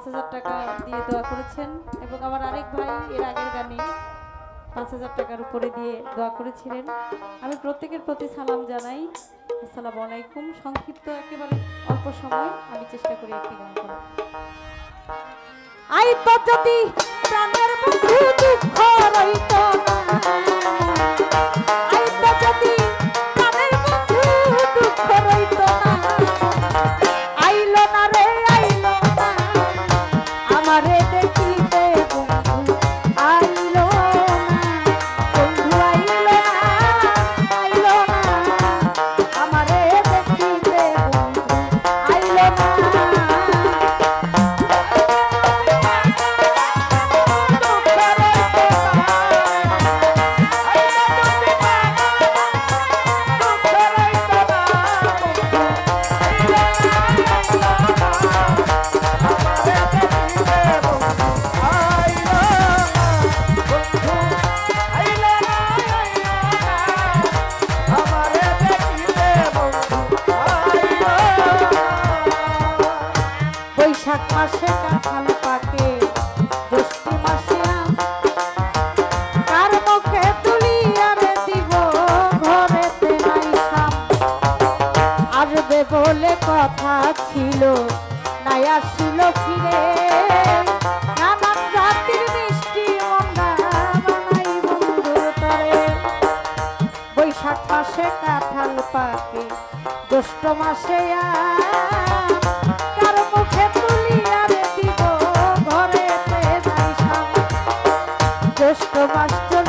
পাঁচ হাজার টাকা দিয়ে দোয়া করেছেন এবং আমার আরেক ভাই এর আগের গানে পাঁচ হাজার টাকার উপরে দিয়ে দোয়া করেছিলেন। আমি প্রত্যেকের প্রতি সালাম জানাই। আসসালামু আলাইকুম। সংক্ষিপ্ত একেবারে অল্প সময়, আমি চেষ্টা করি একটি গান করার আই তো প্রাণের বন্ধু দুঃখ রইত মাসে পাকে, জ্যৈষ্ঠী মাসে আম। কার মুখে তুলিয়া রে দিব বলে কথা ছিল, নাই আসিল ফিরে। মিষ্টি মন্দা বৈশাখ মাসে কাঁঠাল পাকে, জ্যৈষ্ঠ মাসে আম। জ্যৈষ্ঠ মাস্ট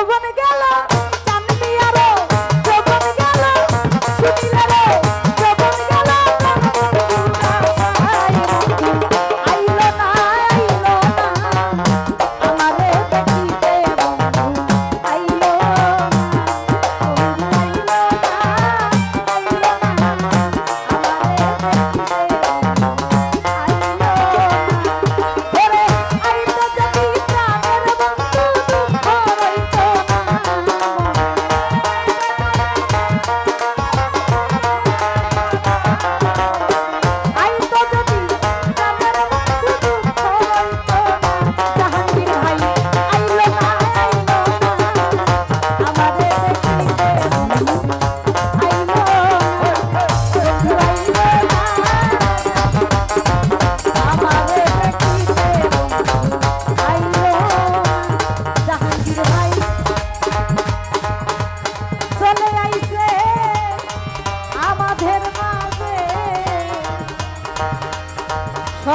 ভগবানের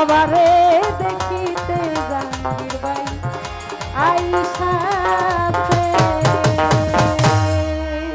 সবারে